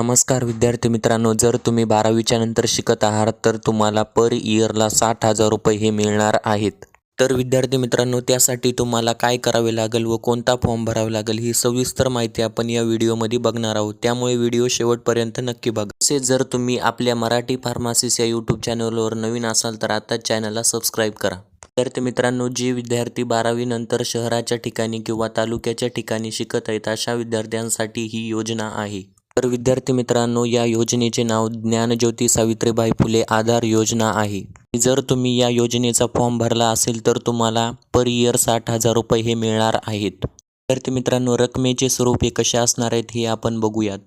नमस्कार विद्यार्थी मित्रांनो जर तुम्ही बारावीच्या नंतर शिकत आहात तर तुम्हाला पर इयरला साठ हजार रुपये हे मिळणार आहेत. तर विद्यार्थी मित्रांनो त्यासाठी तुम्हाला काय करावे लागेल व कोणता फॉर्म भरावा लागेल ही सविस्तर माहिती आपण या व्हिडिओमध्ये बघणार आहोत. त्यामुळे व्हिडिओ शेवटपर्यंत नक्की बघा. तसेच जर तुम्ही आपल्या मराठी फार्मासिस या यूट्यूब चॅनलवर नवीन असाल तर आता चॅनलला सबस्क्राईब करा. विद्यार्थी मित्रांनो जे विद्यार्थी बारावीनंतर शहराच्या ठिकाणी किंवा तालुक्याच्या ठिकाणी शिकत आहेत अशा विद्यार्थ्यांसाठी ही योजना आहे. तर विद्यार्थी मित्रांनो या योजनेचे नाव ज्ञानज्योती सावित्रीबाई फुले आधार योजना आहे. जर तुम्ही या योजनेचा फॉर्म भरला असेल तर तुम्हाला पर इयर साठ हजार रुपये हे मिळणार आहेत. विद्यार्थी मित्रांनो रकमेचे स्वरूप हे कसे असणार आहेत हे आपण बघूयात.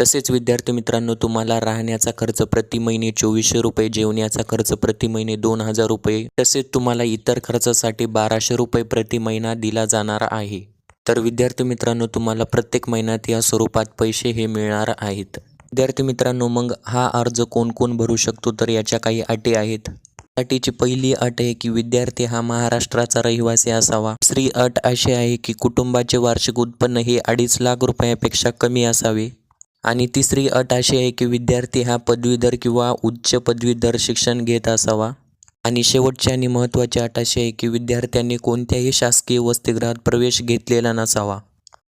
तसेच विद्यार्थी मित्रांनो तुम्हाला राहण्याचा खर्च प्रति महिने चोवीसशे रुपये जेवण्याचा खर्च प्रति महिने दोन हजार रुपये तसेच तुम्हाला इतर खर्चासाठी बाराशे रुपये प्रति महिना दिला जाणार आहे. तर विद्यार्थी मित्रांनो तुम्हाला प्रत्येक महिन्यात या स्वरूपात पैसे हे मिळणार आहेत. विद्यार्थी मित्रांनो मग हा अर्ज कोण कोण भरू शकतो? तर याच्या काही अटी आहेत. अटीची पहिली अट आहे की विद्यार्थी हा महाराष्ट्राचा रहिवासी असावा. दुसरी अट अशी आहे की कुटुंबाचे वार्षिक उत्पन्न हे अडीच लाख रुपयापेक्षा कमी असावे. आणि तिसरी अट अशी आहे की विद्यार्थी हा पदवीधर किंवा उच्च पदवीधर शिक्षण घेत असावा. आणि शेवटची आणि महत्त्वाची अट अशी आहे की विद्यार्थ्यांनी कोणत्याही शासकीय वसतिगृहात प्रवेश घेतलेला नसावा.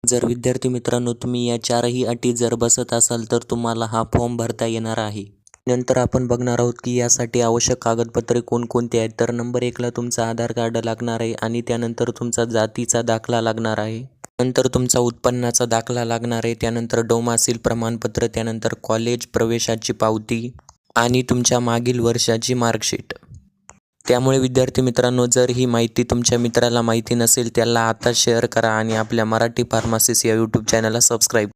जर विद्यार्थी मित्रांनो तुम्ही या चारही अटी जर बसत असाल तर तुम्हाला हा फॉर्म भरता येणार आहे. नंतर आपण बघणार आहोत की यासाठी आवश्यक कागदपत्रे कोणकोणती आहेत तर नंबर एकला तुमचा आधार कार्ड लागणार आहे आणि त्यानंतर तुमचा जातीचा दाखला लागणार आहे. नंतर तुमचा उत्पन्नाचा दाखला लागणार आहे त्यानंतर डोमासील प्रमाणपत्र त्यानंतर कॉलेज प्रवेशाची पावती आणि तुमच्या मागील वर्षाची मार्कशीट. त्यामुळे विद्यार्थी मित्रांनो जर ही माहिती तुमच्या मित्राला माहिती नसेल त्याला आता शेअर करा आणि आपल्या मराठी फार्मासिस या यूट्यूब चॅनलला सबस्क्राईब